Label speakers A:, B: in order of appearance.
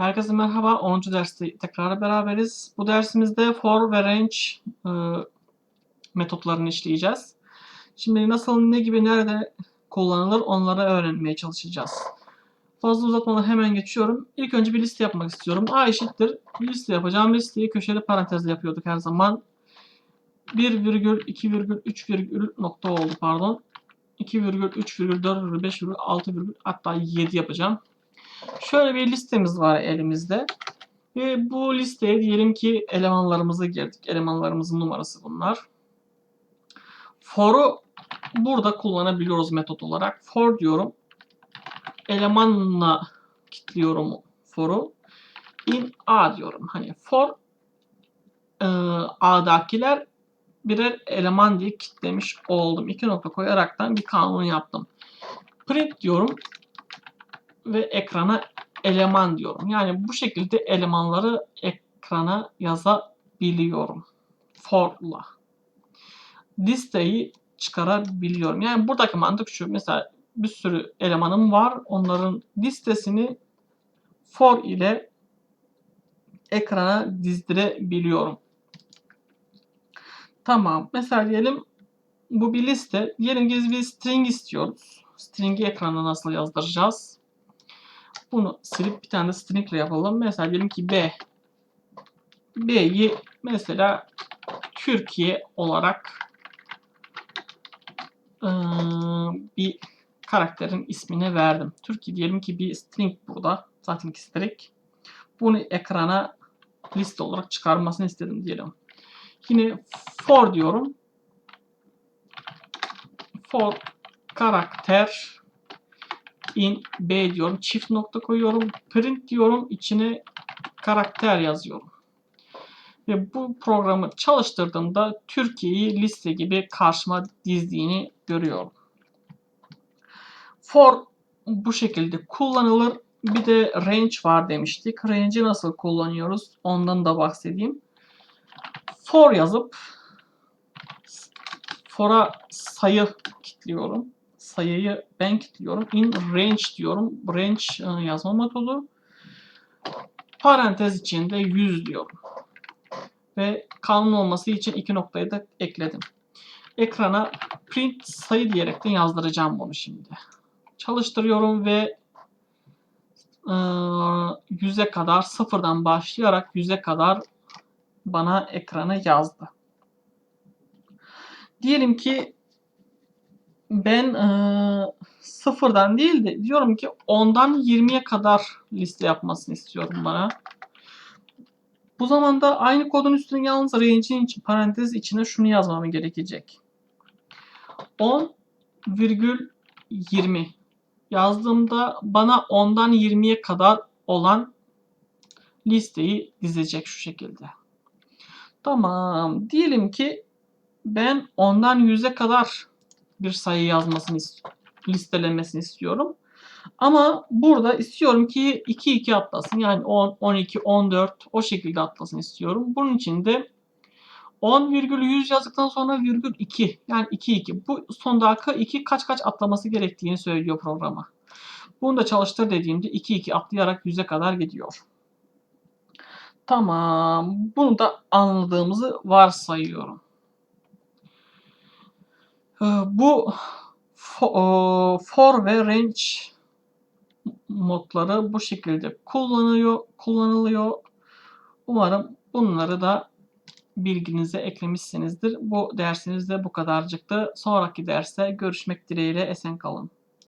A: Herkese merhaba. 10. derste tekrar beraberiz. Bu dersimizde for ve range e, metotlarını işleyeceğiz. Şimdi nasıl, ne gibi, nerede kullanılır onları öğrenmeye çalışacağız. Fazla uzatmadan hemen geçiyorum. İlk önce bir liste yapmak istiyorum. A eşittir. Liste yapacağım. Listeyi köşeli parantezle yapıyorduk her zaman. 1 virgül, 2 virgül, 3 virgül nokta oldu pardon. 2 virgül, 3 virgül, 4 virgül, 5 virgül, 6 virgül hatta 7 yapacağım. Şöyle bir listemiz var elimizde. Ve bu listeye diyelim ki elemanlarımızı girdik. Elemanlarımızın numarası bunlar. For'u burada kullanabiliyoruz metot olarak. For diyorum. Elemanla kilitliyorum for'u. In A diyorum. Hani for e, A'dakiler birer eleman diye kilitlemiş oldum. İki nokta koyaraktan bir kanun yaptım. Print diyorum ve ekrana eleman diyorum. Yani bu şekilde elemanları ekrana yazabiliyorum. For'la. Listeyi çıkarabiliyorum. Yani buradaki mantık şu. Mesela bir sürü elemanım var. Onların listesini for ile ekrana dizdirebiliyorum. Tamam. Mesela diyelim bu bir liste. Diyelim ki biz bir string istiyoruz. String'i ekrana nasıl yazdıracağız? Bunu silip bir tane de string ile yapalım. Mesela diyelim ki B. B'yi mesela Türkiye olarak ıı, bir karakterin ismini verdim. Türkiye diyelim ki bir string burada. Zaten ki string. Bunu ekrana liste olarak çıkarmasını istedim diyelim. Yine for diyorum. For karakter in B diyorum. Çift nokta koyuyorum. Print diyorum. içine karakter yazıyorum. Ve bu programı çalıştırdığımda Türkiye'yi liste gibi karşıma dizdiğini görüyorum. For bu şekilde kullanılır. Bir de range var demiştik. Range'i nasıl kullanıyoruz? Ondan da bahsedeyim. For yazıp for'a sayı kilitliyorum sayıyı ben kilitliyorum. In range diyorum. Range e, yazma metodu. Parantez içinde 100 diyorum. Ve kanun olması için iki noktayı da ekledim. Ekrana print sayı diyerekten yazdıracağım bunu şimdi. Çalıştırıyorum ve e, 100'e kadar sıfırdan başlayarak 100'e kadar bana ekrana yazdı. Diyelim ki ben e, sıfırdan değil de diyorum ki 10'dan 20'ye kadar liste yapmasını istiyorum bana. Bu zaman da aynı kodun üstüne yalnız range'in için parantez içine şunu yazmam gerekecek. 10 virgül 20 yazdığımda bana 10'dan 20'ye kadar olan listeyi dizecek şu şekilde. Tamam. Diyelim ki ben 10'dan 100'e kadar bir sayı yazmasını listelemesini istiyorum. Ama burada istiyorum ki 2 2 atlasın. Yani 10, 12, 14 o şekilde atlasın istiyorum. Bunun için de 10,100 yazdıktan sonra virgül 2 yani 2 2. Bu son dakika 2 kaç kaç atlaması gerektiğini söylüyor programa. Bunu da çalıştır dediğimde 2 2 atlayarak 100'e kadar gidiyor. Tamam. Bunu da anladığımızı varsayıyorum. Ee, bu for ve range modları bu şekilde kullanılıyor, kullanılıyor. Umarım bunları da bilginize eklemişsinizdir. Bu dersiniz de bu kadarcıktı. Sonraki derste görüşmek dileğiyle esen kalın.